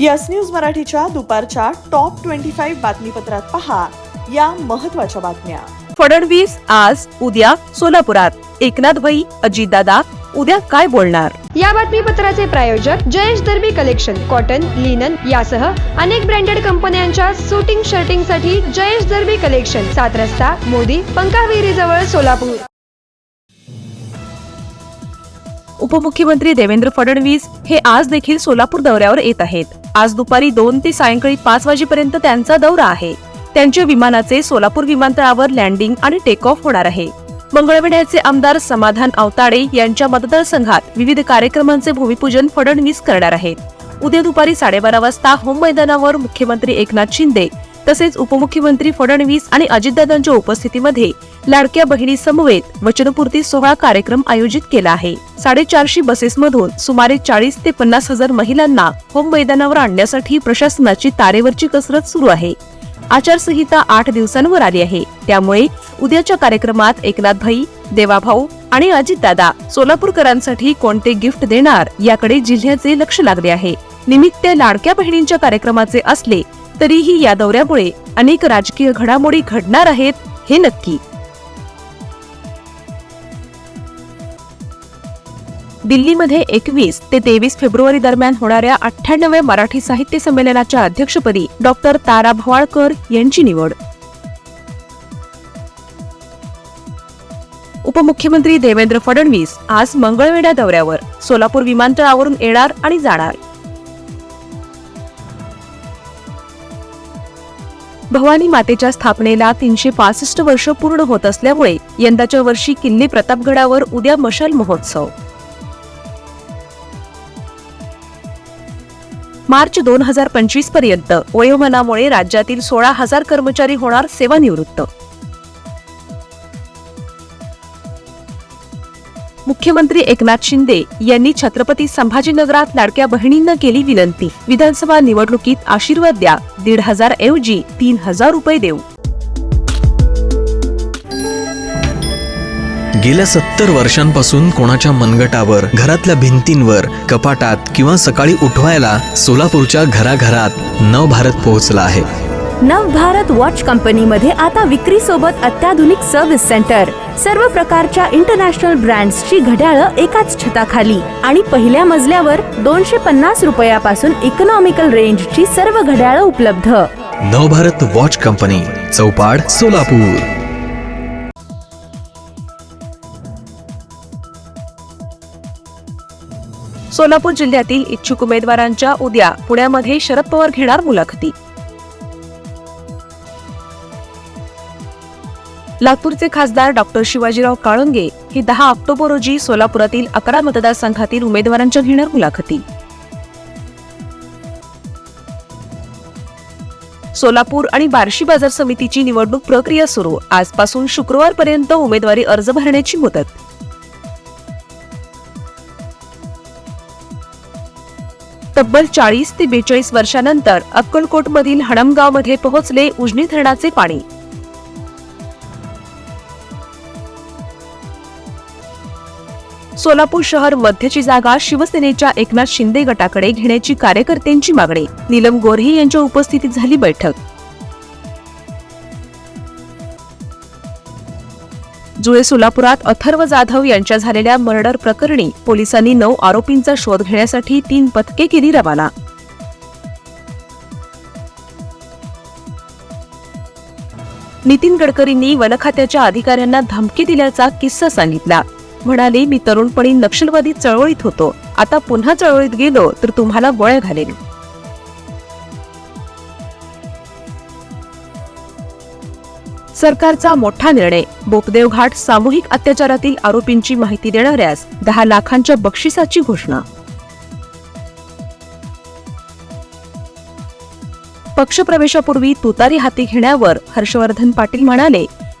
Yes news मराठीच्या दुपारच्या top twenty five बातमीपत्रात पहा या महत्त्वाच्या बातम्या. फडणवीस आज उद्या सोलापुरात. एकनाथ भाई अजितदादा उद्या काय बोलणार? या बातमीपत्राचे प्रायोजक Jayesh Darbi collection cotton linen यासह अनेक ब्रँडेड कंपन्यांच्या सुटिंग शर्टिंगसाठी जयेश दर्बी कलेक्शन सात रस्ता मोदी पंकाविहिरी जवळ सोलापूर. उपमुख्यमंत्री देवेंद्र फडणवीस हे आज देखील सोलापूर दौऱ्यावर येत आहेत. आज दुपारी दोन ते सायंकाळी पाच वाजेपर्यंत त्यांचा दौरा आहे. त्यांच्या विमानाचे सोलापूर विमानतळावर लँडिंग आणि टेक ऑफ होणार आहे. मंगळवेढ्याचे आमदार समाधान अवताडे यांच्या मतदारसंघात विविध कार्यक्रमांचे भूमिपूजन फडणवीस करणार आहेत. उद्या दुपारी साडेबारा वाजता होम मैदानावर मुख्यमंत्री एकनाथ शिंदे तसेच उपमुख्यमंत्री फडणवीस आणि अजितदादांच्या उपस्थितीमध्ये लाडक्या बहिणी समवेत वचनपूर्ती सोहळा कार्यक्रम आयोजित केला आहे. साडेचारशे बसेसमधून सुमारे चाळीस ते पन्नास हजार महिलांना होम मैदानावर आणण्यासाठी प्रशासनाची तारेवरची कसरत सुरू आहे. आचारसंहिता आठ दिवसांवर आली आहे. त्यामुळे उद्याच्या कार्यक्रमात एकनाथ भाई देवाभाऊ आणि अजितदादा सोलापूरकरांसाठी कोणते गिफ्ट देणार याकडे जिल्ह्याचे लक्ष लागले आहे. निमित्त लाडक्या बहिणींच्या कार्यक्रमाचे असले तरीही या दौऱ्यामुळे अनेक राजकीय घडामोडी घडणार आहेत हे नक्की. दिल्लीमध्ये एकवीस ते तेवीस फेब्रुवारी दरम्यान होणाऱ्या अठ्ठ्याण्णव्या मराठी साहित्य संमेलनाच्या अध्यक्षपदी डॉक्टर तारा भवाळकर यांची निवड. उपमुख्यमंत्री देवेंद्र फडणवीस आज मंगळवेढा दौऱ्यावर सोलापूर विमानतळावरून येणार आणि जाणार. भवानी मातेच्या स्थापनेला तीनशे पासष्ट वर्ष पूर्ण होत असल्यामुळे यंदाच्या वर्षी किल्ले प्रतापगडावर उद्या मशाल महोत्सव. मार्च दोन हजार पंचवीसपर्यंत वयोमानामुळे राज्यातील सोळा हजार कर्मचारी होणार सेवानिवृत्त. मुख्यमंत्री एकनाथ शिंदे यांनी छत्रपती संभाजीनगरात लाडक्या बहिणींना केली विनंती. विधानसभा निवडणुकीत आशीर्वाद द्या. दीड हजार ऐवजी तीन हजार रुपये देऊ. गेल्या सत्तर वर्षांपासून कोणाच्या मनगटावर घरातल्या भिंतींवर कपाटात किंवा सकाळी उठवायला सोलापूरच्या घराघरात नवभारत पोहोचला आहे. नवभारत वॉच कंपनीमध्ये आता विक्री सोबत अत्याधुनिक सर्व्हिस सेंटर सर्व प्रकारच्या इंटरनॅशनल ब्रँड्सची घड्याळं एकाच छताखाली. आणि पहिल्या मजल्यावर दोनशे पन्नास रुपयापासून इकॉनॉमिकल रेंजची सर्व घड्याळं उपलब्ध. Navbharat watch company Chaupad Solapur. Solapur जिल्ह्यातील इच्छुक उमेदवारांच्या उद्या पुण्यामध्ये शरद पवार घेणार मुलाखती. लातूरचे खासदार डॉक्टर शिवाजीराव काळंगे हे दहा ऑक्टोबर रोजी सोलापुरातील अकरा मतदारसंघातील उमेदवारांच्या घेणार मुलाखती. सोलापूर आणि बार्शी बाजार समितीची निवडणूक प्रक्रिया सुरू. आजपासून शुक्रवारपर्यंत उमेदवारी अर्ज भरण्याची मुदत. तब्बल चाळीस ते बेचाळीस वर्षानंतर अक्कलकोटमधील हणमगावमध्ये पोहोचले उजनी धरणाचे पाणी. सोलापूर शहर मध्यची जागा शिवसेनेच्या एकनाथ शिंदे गटाकडे घेण्याची कार्यकर्त्यांची मागणी. नीलम गोऱ्हे यांच्या उपस्थितीत झाली बैठक. जुळे सोलापुरात अथर्व जाधव यांच्या झालेल्या मर्डर प्रकरणी पोलिसांनी नऊ आरोपींचा शोध घेण्यासाठी तीन पथके केली रवाना. नितीन गडकरींनी वनखात्याच्या अधिकाऱ्यांना धमकी दिल्याचा किस्सा सांगितला. म्हणाले मी तरुणपणी नक्षलवादी चळवळीत होतो. आता पुन्हा चळवळीत गेलो तर तुम्हाला गोळ्या घालेन. सरकारचा मोठा निर्णय. बोपदेव घाट सामूहिक अत्याचारातील आरोपींची माहिती देणाऱ्यास दहा लाखांच्या बक्षिसाची घोषणा. पक्षप्रवेशापूर्वी तुतारी हाती घेण्यावर हर्षवर्धन पाटील म्हणाले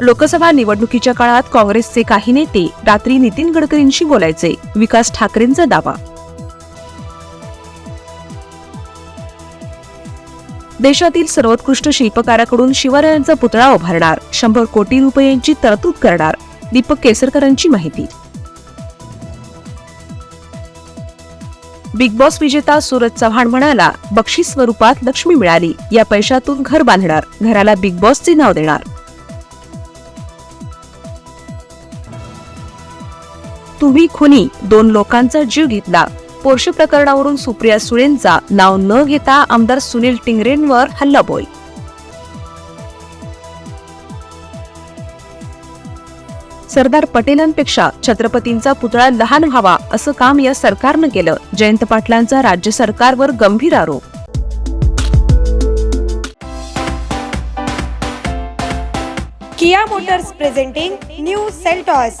लोकसभा निवडणुकीच्या काळात काँग्रेसचे काही नेते रात्री नितीन गडकरींशी बोलायचे. विकास ठाकरेंचा दावा. देशातील सर्वोत्कृष्ट शिल्पकाराकडून शिवरायांचा पुतळा उभारणार. शंभर कोटी रुपयांची तरतूद करणार. दीपक केसरकरांची माहिती. बिग बॉस विजेता सूरज चव्हाण म्हणाला बक्षीस स्वरूपात लक्ष्मी मिळाली. या पैशातून घर बांधणार. घराला बिग बॉसचे नाव देणार. तुम्ही खुनी दोन लोकांचा जीव घेतला. पोर्शे प्रकरणावरून सुप्रिया सुळेंचा नाव न घेता आमदार सुनील टिंगरेंवर हल्लाबोल. सरदार पटेलांपेक्षा छत्रपतींचा पुतळा लहान व्हावा असं काम या सरकारनं केलं. जयंत पाटलांचा राज्य सरकारवर गंभीर आरोप. Kia motors presenting new Seltos.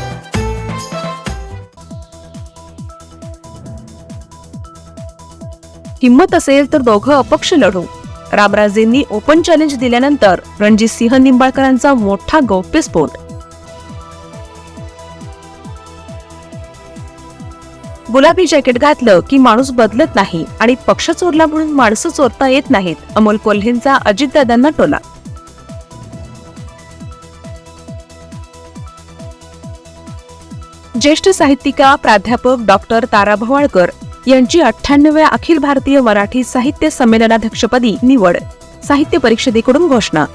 हिंमत असेल तर दोघं अपक्ष लढू. रामराजेंनी ओपन चॅलेंज दिल्यानंतर रणजित सिंह निंबाळकरांचा मोठा गौप्यस्फोट. गुलाबी जॅकेट घातलं की माणूस बदलत नाही आणि पक्ष चोरला म्हणून माणसं चोरता येत नाहीत अमोल कोल्हेंचा अजितदादांना टोला. ज्येष्ठ साहित्यिका प्राध्यापक डॉक्टर तारा भवाळकर यांची अठ्ठ्याण्णव्या अखिल भारतीय मराठी साहित्य संमेलनाध्यक्षपदी निवड. साहित्य परिषदेकडून घोषणा.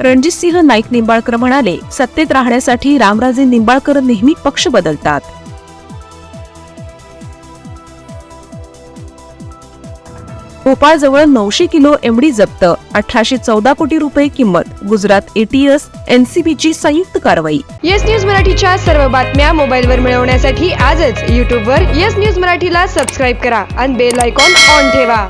रणजितसिंह नाईक निंबाळकर म्हणाले सत्तेत राहण्यासाठी रामराजे निंबाळकर नेहमी पक्ष बदलतात. भोपाळजवळ नऊशे किलो एमडी जप्त अठराशे चौदा कोटी रुपये किंमत गुजरात एटीएस एनसीबीची संयुक्त कारवाई. येस न्यूज मराठीच्या सर्व बातम्या मोबाईलवर मिळवण्यासाठी आजच यूट्यूबवर येस न्यूज मराठीला सबस्क्राईब करा आणि बेल आयकॉन ऑन ठेवा.